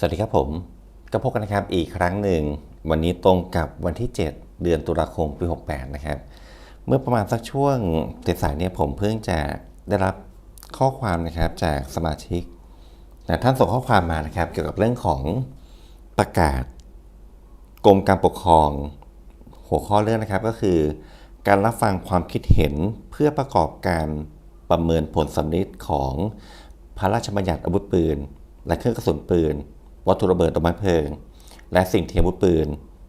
สวัสดีครับผมก็พบกันนะครับอีกครั้งหนึ่ง วันนี้ตรงกับวันที่ 7 เดือนตุลาคมปี 68 นะครับ เมื่อประมาณสักช่วงสายเนี่ยผมเพิ่งจะได้รับข้อความนะครับจากสมาชิกนะท่านส่งข้อความมานะครับ เกี่ยวกับเรื่องของประกาศกรมการปกครอง หัวข้อเรื่องนะครับก็คือ การรับฟังความคิดเห็นเพื่อประกอบการประเมินผลสำลิดของพระราชบัญญัติอาวุธปืน และเครื่องกระสุนปืน วัตถุระเบิดดอกไม้เพลิง และสิ่งเทียมวุธปืน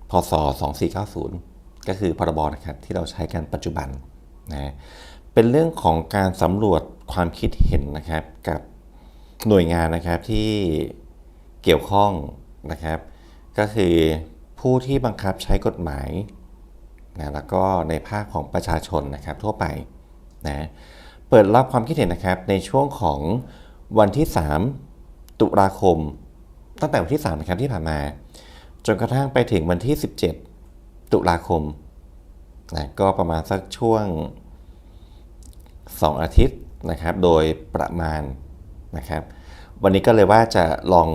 พศ 2490 ก็คือพรบนะครับที่เราใช้กันปัจจุบันนะเป็นเรื่องของการสำรวจความคิดเห็นนะครับกับหน่วยงานนะครับที่เกี่ยวข้องนะครับ ก็คือผู้ที่บังคับใช้กฎหมายนะแล้วก็ในภาคของประชาชนนะครับทั่วไปนะเปิดรับความคิดเห็นนะครับในช่วงของวันที่ 3 ตุลาคม ตั้งแต่วันที่3นะครับที่ผ่านมา จนกระทั่งไปถึงวันที่ 17 ตุลาคมนะก็ประมาณสักช่วง 2 อาทิตย์นะครับ โดยประมาณนะครับ วันนี้ก็เลยว่าจะลอง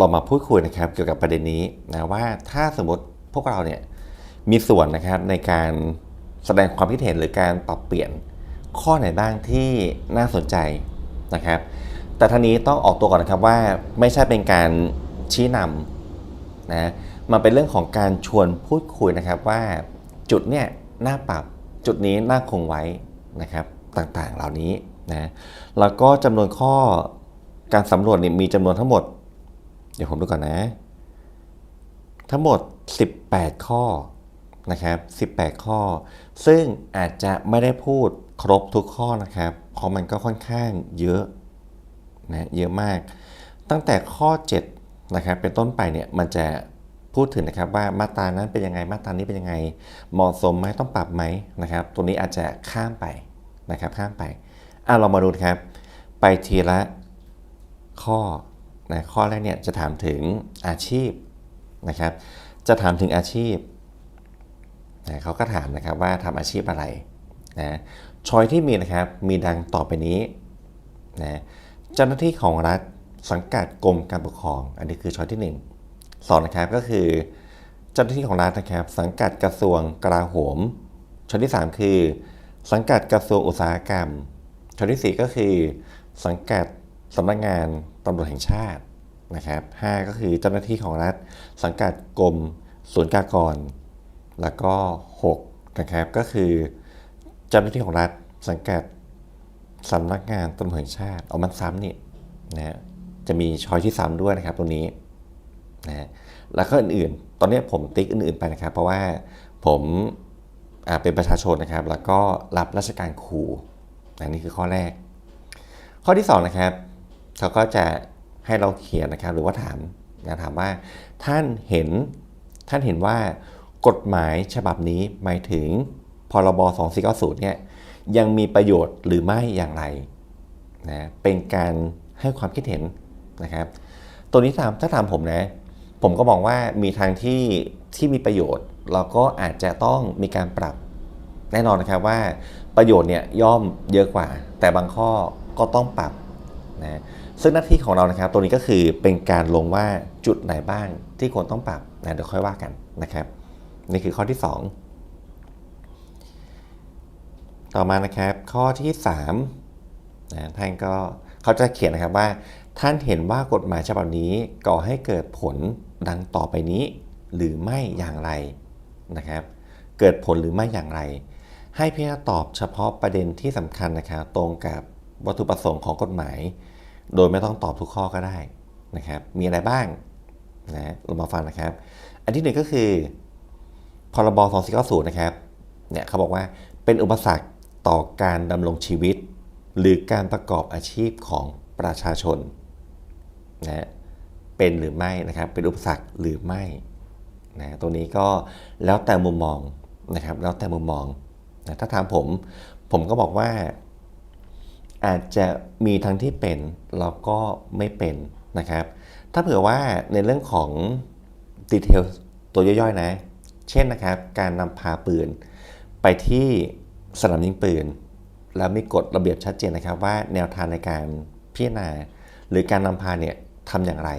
ลองมาพูดคุยนะครับ เกี่ยวกับประเด็นนี้นะว่าถ้าสมมติพวกเราเนี่ยมีส่วนนะครับในการแสดงความคิดเห็นหรือการปรับเปลี่ยนข้อไหนบ้างที่น่าสนใจนะครับ แต่ท่านี้ต้องออกตัวก่อนนะครับว่าไม่ใช่เป็นการชี้นำนะมันเป็นเรื่องของการชวนพูดคุยนะครับว่าจุดเนี่ยน่าปรับจุดนี้น่าคงไว้นะครับต่างๆเหล่านี้นะแล้วก็จำนวนข้อการสำรวจเนี่ยมีจำนวนทั้งหมด เดี๋ยวผมดูก่อนนะ ทั้งหมด 18 ข้อนะครับ18 ข้อ ซึ่งอาจจะไม่ได้พูดครบทุกข้อนะครับ เพราะมันก็ค่อนข้างเยอะ นะเยอะมาก ตั้งแต่ข้อ7นะครับเป็นต้นไปเนี่ยมันจะพูดถึงนะครับว่ามาตรานั้นเป็นยังไงมาตรานี้เป็นยังไงเหมาะสมไหมต้องปรับไหมนะครับ ตัวนี้อาจจะข้ามไปนะครับข้ามไปอะเรามาดูครับ ไปทีละข้อนะข้อแรกเนี่ยจะถามถึงอาชีพนะครับ จะถามถึงอาชีพนะเขาก็ถามนะครับว่าทำอาชีพอะไรนะชอยที่มีนะครับมีดังต่อไปนี้นะ จ้าหน้าที่ของรัฐสังกัดกรมการปกครอง อันนี้คือชอยที่1สองนะครับก็คือ เจ้าหน้าที่ของรัฐนะครับ สังกัดกระทรวงกลาโหมชอยที่ 3 คือ สังกัดกระทรวงอุตสาหกรรมชอยที่ 4 ก็คือ สังกัดสำนักงานตำรวจแห่งชาตินะครับ5ก็คือเจ้าหน้าที่ของรัฐ สังกัดกรมศูนย์กากร แล้วก็6นะครับก็คือ เจ้าหน้าที่ของรัฐสังกัด สำนักงานตำรวจแห่งชาติเอามันซ้ำนี่นะจะมีช้อยที่ซ้ำด้วยนะครับตรงนี้นะแล้วก็อื่นๆ ตอนนี้ผมติ๊กอื่นๆไปนะครับ เพราะว่าผมเป็นประชาชนนะครับ แล้วก็รับราชการครูนะนี่คือข้อแรก ข้อที่2นะครับเขาก็จะให้เราเขียนนะครับ หรือว่าถามนะถามว่าท่านเห็นท่านเห็นว่ากฎหมายฉบับนี้หมายถึงพรบ2490เนี่ย ยังมีประโยชน์หรือไม่อย่างไรนะเป็นการให้ความคิดเห็นนะครับ ตัวนี้ถามถ้าถามผมนะ ผมก็มองว่ามีทางที่ที่มีประโยชน์ เราก็อาจจะต้องมีการปรับแน่นอนนะครับว่าประโยชน์เนี่ยย่อมเยอะกว่า แต่บางข้อก็ต้องปรับนะซึ่งหน้าที่ของเรานะครับ ตัวนี้ก็คือเป็นการลงว่าจุดไหนบ้างที่ควรต้องปรับนะเดี๋ยวค่อยว่ากันนะครับ นี่คือข้อที่ 2 ต่อมานะครับ ข้อที่3นะท่านก็เขาจะเขียนนะครับว่า ท่านเห็นว่ากฎหมายฉบับนี้ก่อให้เกิดผลดังต่อไปนี้ หรือไม่อย่างไรนะครับ เกิดผลหรือไม่อย่างไร ให้พิจารณาตอบเฉพาะประเด็นที่สำคัญนะครับ ตรงกับวัตถุประสงค์ของกฎหมาย โดยไม่ต้องตอบทุกข้อก็ได้นะครับ มีอะไรบ้างนะเรามาฟังนะครับ อันที่หนึ่งก็คือพรบ 2490 นะครับ เนี่ยเขาบอกว่าเป็นอุปสรรค ต่อการดำรงชีวิต หรือการประกอบอาชีพของประชาชนนะเป็นหรือไม่นะครับเป็นอุปสรรคหรือไม่นะตรงนี้ก็แล้วแต่มุมมองนะครับแล้วแต่มุมมองนะถ้าถามผมผมก็บอกว่าอาจจะมีทั้งที่เป็นแล้วก็ไม่เป็นนะครับ ถ้าเผื่อว่าในเรื่องของดีเทลตัวย่อยๆนะ เช่นนะครับ การนำพาปืนไปที่ สนามยิงปืน แล้วมีกฎระเบียบชัดเจนนะครับว่าแนวทางในการพิจารณา หรือการนำพาเนี่ยทำอย่างไร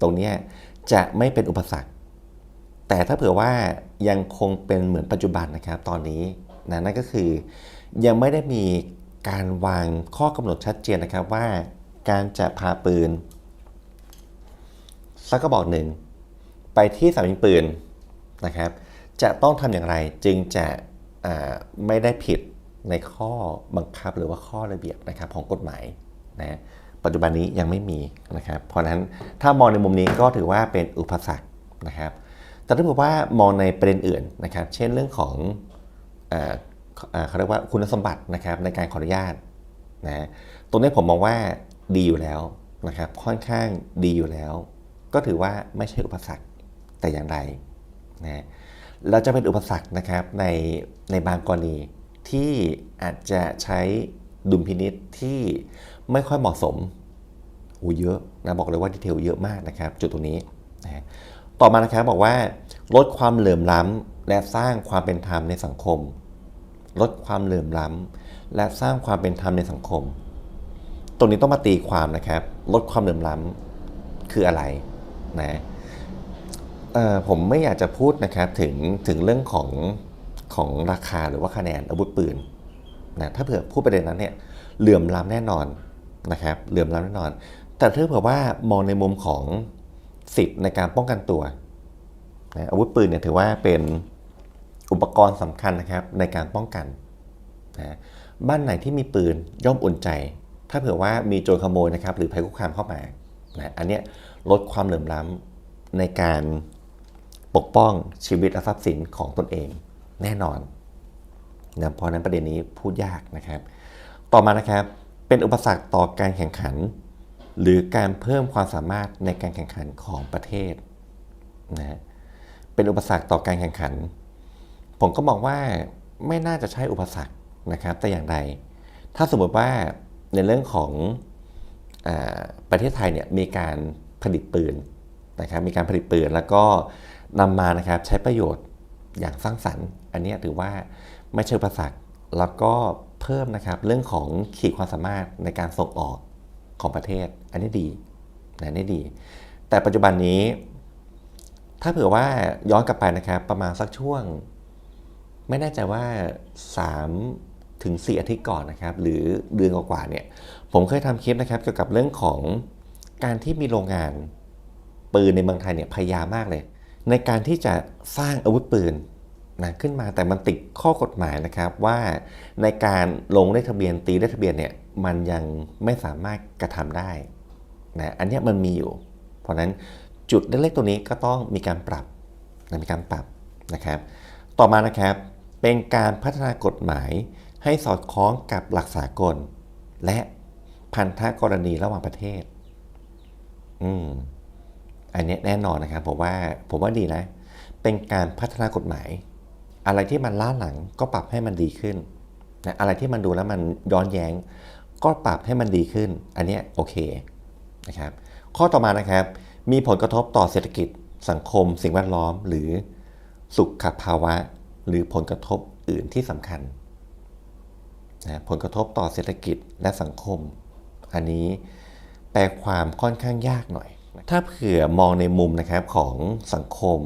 ตรงนี้จะไม่เป็นอุปสรรค แต่ถ้าเผื่อว่ายังคงเป็นเหมือนปัจจุบันนะครับตอนนี้นะนั่นก็คือยังไม่ได้มีการวางข้อกำหนดชัดเจนนะครับว่าการจะพาปืนสักกระบอกหนึ่งไปที่สนามยิงปืนนะครับ จะต้องทำอย่างไรจึงจะ ไม่ได้ผิดในข้อบังคับหรือว่าข้อระเบียบนะครับของกฎหมายนะปัจจุบันนี้ยังไม่มีนะครับ เพราะฉะนั้นถ้ามองในมุมนี้ก็ถือว่าเป็นอุปสรรคนะครับ แต่ถ้าเกิดว่ามองในประเด็นอื่นนะครับ เช่นเรื่องของเขาเรียกว่าคุณสมบัตินะครับในการขออนุญาตนะตรงนี้ผมมองว่าดีอยู่แล้วนะครับค่อนข้างดีอยู่แล้ว ก็ถือว่าไม่ใช่อุปสรรคแต่อย่างใดนะ เราจะเป็นอุปสรรคนะครับในในบางกรณีที่อาจจะใช้ดุลพินิษที่ไม่ค่อยเหมาะสมโอ้เยอะนะบอกเลยว่าดีเทลเยอะมากนะครับ จุดตรงนี้นะต่อมานะครับบอกว่า ลดความเหลื่อมล้ำและสร้างความเป็นธรรมในสังคม ลดความเหลื่อมล้ำและสร้างความเป็นธรรมในสังคม ตรงนี้ต้องมาตีความนะครับ ลดความเหลื่อมล้ำคืออะไรนะ ผมไม่อยากจะพูดนะครับถึงถึงเรื่องของของราคาหรือว่าคะแนนอาวุธปืนนะถ้าเผื่อพูดประเด็นนั้นเนี่ยเหลื่อมล้ำแน่นอนนะครับเหลื่อมล้ำแน่นอน แต่ถ้าเผื่อว่ามองในมุมของสิทธิ์ในการป้องกันตัวนะอาวุธปืนเนี่ยถือว่าเป็นอุปกรณ์สำคัญนะครับในการป้องกันนะบ้านไหนที่มีปืนย่อมอุ่นใจ ถ้าเผื่อว่ามีโจรขโมยนะครับหรือภัยคุกคามเข้ามานะอันเนี้ยลดความเหลื่อมล้ำในการ ปกป้องชีวิตและทรัพย์สินของตนเองแน่นอนนะเพราะนั้นประเด็นนี้พูดยากนะครับ ต่อมานะครับเป็นอุปสรรคต่อการแข่งขัน หรือการเพิ่มความสามารถในการแข่งขันของประเทศนะฮะเป็นอุปสรรคต่อการแข่งขัน ผมก็มองว่าไม่น่าจะใช่อุปสรรคนะครับ แต่อย่างใดถ้าสมมติว่าในเรื่องของอประเทศไทยเนี่ยมีการผลิตปืนนะครับมีการผลิตปืนแล้วก็ นำมานะครับใช้ประโยชน์อย่างสร้างสรรค์ อันนี้ถือว่าไม่ใช่อุปสรรคแล้วก็เพิ่มนะครับเรื่องของขีดความสามารถในการส่งออกของประเทศ อันนี้ดีนะนี่ดี แต่ปัจจุบันนี้ ถ้าเผื่อว่าย้อนกลับไปนะครับประมาณสักช่วง ไม่แน่ใจว่า 3 ถึง 4 อาทิตย์ก่อนนะครับ หรือเดือนกว่าเนี่ย ผมเคยทำคลิปนะครับเกี่ยวกับเรื่องของการที่มีโรงงานปืนในเมืองไทยเนี่ยพยายามมากเลย ในการที่จะสร้างอาวุธปืนนะขึ้นมาแต่มันติดข้อกฎหมายนะครับว่าในการลงเลขทะเบียนตีเลขทะเบียนเนี่ยมันยังไม่สามารถกระทำได้นะอันนี้มันมีอยู่ เพราะฉะนั้นจุดเล็กๆตัวนี้ก็ต้องมีการปรับนะมีการปรับนะครับ ต่อมานะครับเป็นการพัฒนากฎหมายให้สอดคล้องกับหลักสากล และพันธกรณีระหว่างประเทศ อืม อันนี้แน่นอนนะครับผมว่าผมว่าดีนะ เป็นการพัฒนากฎหมาย อะไรที่มันล้าหลังก็ปรับให้มันดีขึ้นนะอะไรที่มันดูแล้วมันย้อนแย้ง ก็ปรับให้มันดีขึ้น อันนี้โอเคนะครับข้อต่อมานะครับ มีผลกระทบต่อเศรษฐกิจสังคม สิ่งแวดล้อม หรือสุขภาวะ หรือผลกระทบอื่นที่สำคัญนะผลกระทบต่อเศรษฐกิจและสังคม อันนี้แปลความค่อนข้างยากหน่อย ถ้าเผื่อมองในมุมนะครับของสังคม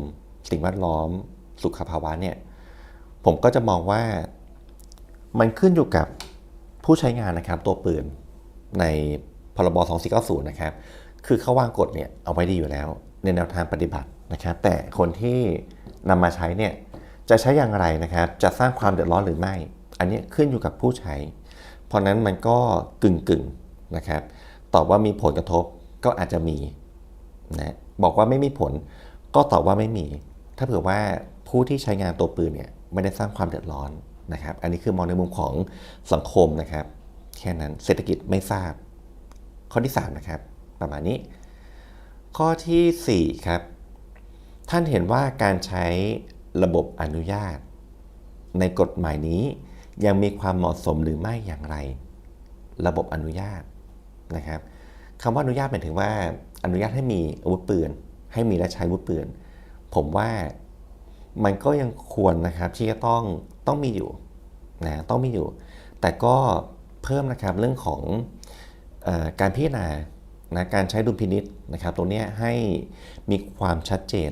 สิ่งแวดล้อม สุขภาวะเนี่ยผมก็จะมองว่ามันขึ้นอยู่กับผู้ใช้งานนะครับตัวปืนในพรบ2490นะครับคือเขาวางกฎเนี่ยเอาไว้ดีอยู่แล้ว ในแนวทางปฏิบัตินะครับ แต่คนที่นำมาใช้เนี่ยจะใช้อย่างไรนะครับ จะสร้างความเดือดร้อนหรือไม่ อันนี้ขึ้นอยู่กับผู้ใช้ เพราะนั้นมันก็กึ่งกึ่งๆนะครับตอบว่ามีผลกระทบก็อาจจะมี นะบอกว่าไม่มีผลก็ตอบว่าไม่มี ถ้าเผื่อว่าผู้ที่ใช้งานตัวปืนเนี่ยไม่ได้สร้างความเดือดร้อนนะครับ อันนี้คือมองในมุมของสังคมนะครับ แค่นั้นเศรษฐกิจไม่ทราบ ข้อที่3นะครับประมาณนี้ ข้อทีสี่4ครับท่านเห็นว่าการใช้ระบบอนุญาต ในกฎหมายนี้ยังมีความเหมาะสมหรือไม่อย่างไร ระบบอนุญาตนะครับคำว่าอนุญาตหมายถึงว่า อนุญาตให้มีอาวุธปืน ให้มีและใช้อาวุธปืน ผมว่ามันก็ยังควรนะครับที่จะต้องต้องมีอยู่นะต้องมีอยู่ แต่ก็เพิ่มนะครับเรื่องของอการพิจารณานะการใช้ดุลพินิษนะครับตรงนี้ให้มีความชัดเจน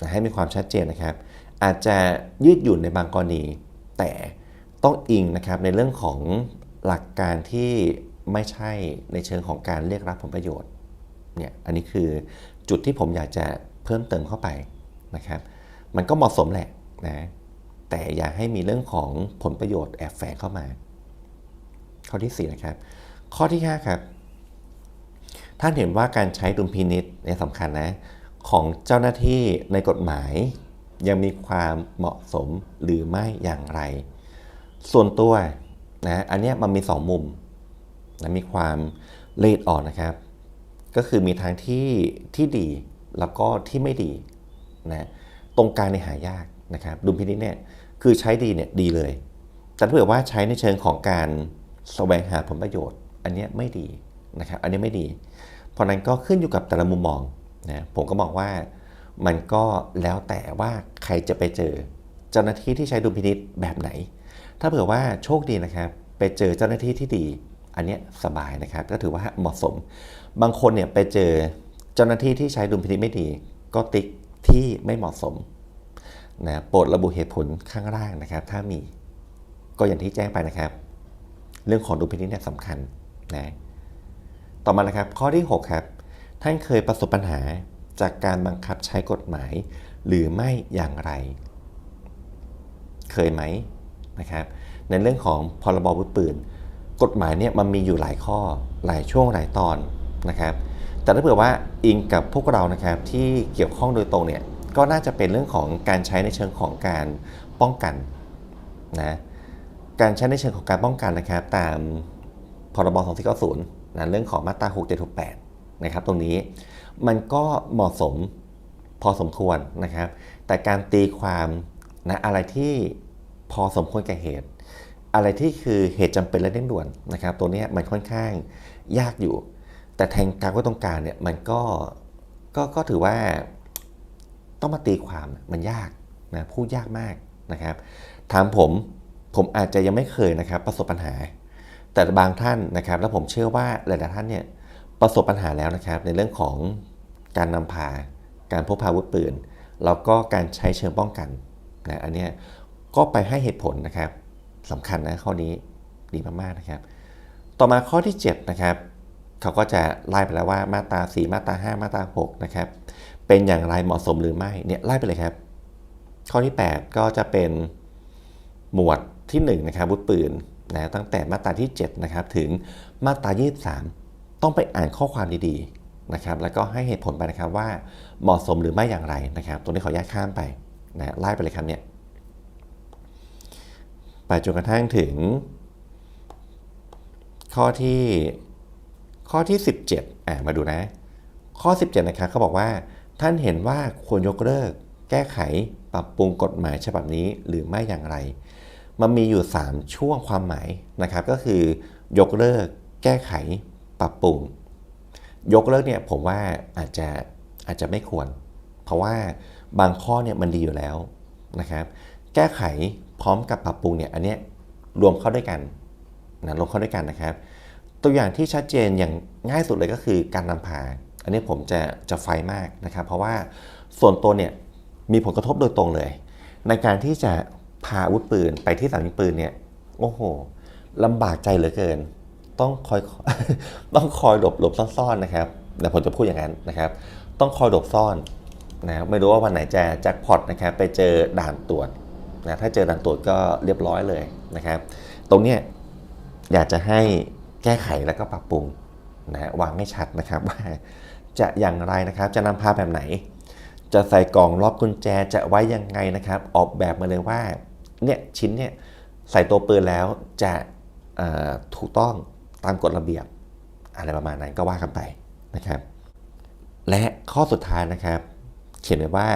นะให้มีความชัดเจนนะครับ อาจจะยืดหยุ่นในบางกรณี แต่ต้องอิงนะครับในเรื่องของหลักการที่ไม่ใช่ในเชิงของการเรียกรับผลประโยชน์ เนี่ยอันนี้คือจุดที่ผมอยากจะเพิ่มเติมเข้าไปนะครับ มันก็เหมาะสมแหละนะแต่อย่าให้มีเรื่องของผลประโยชน์แอบแฝงเข้ามา ข้อที่ 4 นะครับ ข้อที่ 5 ครับ ท่านเห็นว่าการใช้ดุลพินิษเนี่ยสำคัญนะของเจ้าหน้าที่ในกฎหมาย ยังมีความเหมาะสมหรือไม่อย่างไร ส่วนตัวนะอันเนี้ยมันมี 2 มุมนะมีความละเอียดอ่อนนะครับ ก็คือมีทางที่ที่ดีแล้วก็ที่ไม่ดีนะตรงกลางในหายากนะครับดุลพินิจเนี่ยคือใช้ดีเนี่ยดีเลย แต่ถ้าเกิดว่าใช้ในเชิงของการแสวงหาผลประโยชน์ อันนี้ไม่ดีนะครับอันนี้ไม่ดี เพราะนั้นก็ขึ้นอยู่กับแต่ละมุมมองนะผมก็มองว่ามันก็แล้วแต่ว่าใครจะไปเจอเจ้าหน้าที่ที่ใช้ดุลพินิษแบบไหน ถ้าเผื่อว่าโชคดีนะครับ ไปเจอเจ้าหน้าที่ที่ดี อันนี้สบายนะครับ ก็ถือว่าเหมาะสม บางคนเนี่ยไปเจอเจ้าหน้าที่ที่ใช้ดุลพินิษไม่ดี ก็ติ๊กที่ไม่เหมาะสมนะโปรดระบุเหตุผลข้างล่างนะครับ ถ้ามีก็อย่างที่แจ้งไปนะครับ เรื่องของดุลพินิจเนี่ยสำคัญนะต่อมานะครับ ข้อที่ 6 ครับ ท่านเคยประสบปัญหาจากการบังคับใช้กฎหมาย หรือไม่อย่างไร เคยไหมนะครับ ในเรื่องของพรบวุธปืน กฎหมายเนี่ยมันมีอยู่หลายข้อหลายช่วงหลายตอน นะครับ แต่ถ้าเผื่อว่าอิงกับพวกเรานะครับที่เกี่ยวข้องโดยตรงเนี่ยก็น่าจะเป็นเรื่องของการใช้ในเชิงของการป้องกันนะการใช้ในเชิงของการป้องกันนะครับ ตามพรบ2490นะเรื่องของมาตรา6768นะครับ ตรงนี้มันก็เหมาะสมพอสมควรนะครับ แต่การตีความนะอะไรที่พอสมควรแก่เหตุ อะไรที่คือเหตุจำเป็นและเร่งด่วนนะครับ ตัวนี้มันค่อนข้างยากอยู่ แต่แทงการว่ต้องการเนี่ยมันก็ก็ก็ถือว่าต้องมาตีความมันยากนะพูดยากมากนะครับ ถามผมผมอาจจะยังไม่เคยนะครับ ประสบปัญหา แต่บางท่านนะครับ แล้วผมเชื่อว่าหลายๆท่านเนี่ยประสบปัญหาแล้วนะครับ ในเรื่องของการนำพา การพกพาอาวุธปืนแล้วก็การใช้เชิงป้องกันนะอันนี้ก็ไปให้เหตุผลนะครับสำคัญนะข้อนี้ดีมากๆนะครับ ต่อมาข้อที่7นะครับ เขาก็จะไล่ไปแล้วว่ามาตรา 4 มาตรา 5 มาตรา 6 นะครับ เป็นอย่างไรเหมาะสมหรือไม่เนี่ยไล่ไปเลยครับ ข้อที่ 8 ก็จะเป็นหมวดที่1นะครับวุธปืนนะตั้งแต่มาตราที่ 7 นะครับ ถึงมาตรา 23 ต้องไปอ่านข้อความดีๆนะครับ แล้วก็ให้เหตุผลไปนะครับว่าเหมาะสมหรือไม่อย่างไรนะครับ ตัวนี้ขอแยกข้ามไปนะไล่ไปเลยครับเนี่ยไปจนกระทั่งถึงข้อที่ ข้อที่ 17อ่ามาดูนะ ข้อ 17 นะครับเขาบอกว่า ท่านเห็นว่าควรยกเลิก แก้ไขปรับปรุงกฎหมายฉบับนี้หรือไม่อย่างไร มันมีอยู่ 3 ช่วงความหมายนะครับ ก็คือยกเลิก แก้ไข ปรับปรุง ยกเลิกเนี่ยผมว่าอาจจะอาจจะไม่ควร เพราะว่าบางข้อเนี่ยมันดีอยู่แล้วนะครับ แก้ไขพร้อมกับปรับปรุงเนี่ยอันเนี้ยรวมเข้าด้วยกันนะรวมเข้าด้วยกันนะครับ ตัวอย่างที่ชัดเจนอย่างง่ายสุดเลยก็คือการนำพา อันนี้ผมจะจะไฟมากนะครับเพราะว่าส่วนตัวเนี่ยมีผลกระทบโดยตรงเลย ในการที่จะพาอาวุธปืนไปที่สนามยิงปืนเนี่ยโอ้โหลำบากใจเหลือเกิน ต้องคอยต้องคอยหลบหลบซ่อนๆนะครับแต่ผมจะพูดอย่างนั้นนะครับ ต้องคอยหลบซ่อนนะไม่รู้ว่าวันไหนจะแจ็คพอตนะครับไปเจอด่านตรวจนะถ้าเจอด่านตรวจก็เรียบร้อยเลยนะครับ ตรงเนี้ยอยากจะให้ แก้ไขแล้วก็ปรับปรุงนะวางให้ชัดนะครับว่าจะอย่างไรนะครับ จะนำพาแบบไหน จะใส่กล่องรอบกุญแจจะไว้ยังไงนะครับ ออกแบบมาเลยว่าเนี่ยชิ้นเนี่ยใส่ตัวปืนแล้วจะถูกต้องตามกฎระเบียบ อะไรประมาณนั้นก็ว่ากันไปนะครับ และข้อสุดท้ายนะครับ เขียนไว้ว่า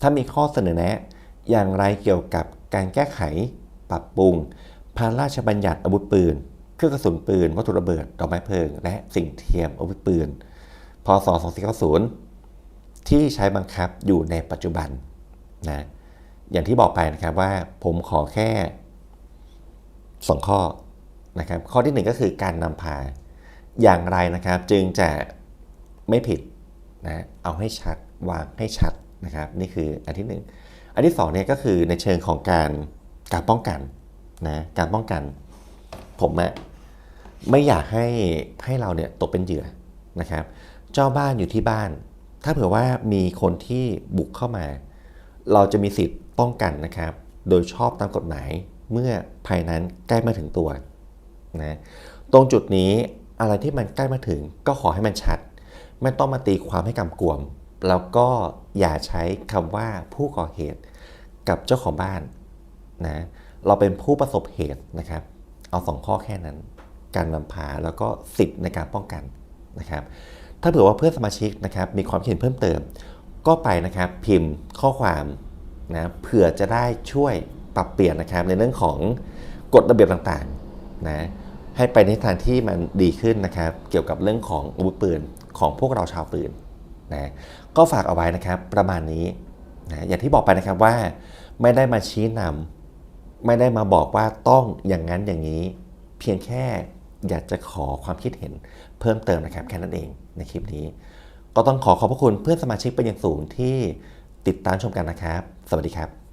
ถ้ามีข้อเสนอแนะ อย่างไรเกี่ยวกับการแก้ไขปรับปรุงพระราชบัญญัติอาวุธปืน เครื่องกระสุนปืนวัตถุระเบิดดอกไม้เพลิง และสิ่งเทียมอาวุธปืน พศ 2490 ที่ใช้บังคับอยู่ในปัจจุบันนะอย่างที่บอกไปนะครับว่าผมขอแค่ 2 ข้อนะครับข้อที่ 1 ก็คือการนำพาอย่างไรนะครับจึงจะไม่ผิดนะเอาให้ชัดวางให้ชัดนะครับนี่คืออันที่หนึ่งอันที่สองเนี่ยก็คือในเชิงของการการป้องกันนะการป้องกัน ผมอะไม่อยากให้ให้เราเนี่ยตกเป็นเหยื่อนะครับ เจ้าบ้านอยู่ที่บ้าน ถ้าเผื่อว่ามีคนที่บุกเข้ามา เราจะมีสิทธิ์ป้องกันนะครับ โดยชอบตามกฎหมายเมื่อภัยนั้นใกล้มาถึงตัวนะตรงจุดนี้อะไรที่มันใกล้มาถึงก็ขอให้มันชัด ไม่ต้องมาตีความให้กำกวม แล้วก็อย่าใช้คำว่าผู้ก่อเหตุกับเจ้าของบ้านนะเราเป็นผู้ประสบเหตุนะครับ เอาสองข้อแค่นั้น การนำพาแล้วก็สิทธิ์ในการป้องกันนะครับ ถ้าเผื่อว่าเพื่อนสมาชิกนะครับมีความเห็นเพิ่มเติม ก็ไปนะครับพิมพ์ข้อความนะเผื่อจะได้ช่วยปรับเปลี่ยนนะครับในเรื่องของกฎระเบียบต่างๆนะให้ไปในทางที่มันดีขึ้นนะครับ เกี่ยวกับเรื่องของอาวุธปืนของพวกเราชาวปืนนะก็ฝากเอาไว้นะครับประมาณนี้นะอย่างที่บอกไปนะครับว่าไม่ได้มาชี้นำ ไม่ได้มาบอกว่าต้องอย่างนั้นอย่างนี้ เพียงแค่อยากจะขอความคิดเห็นเพิ่มเติมนะครับแค่นั้นเองในคลิปนี้ ก็ต้องขอขอบพระคุณเพื่อนสมาชิกเป็นอย่างสูงที่ติดตามชมกันนะครับ สวัสดีครับ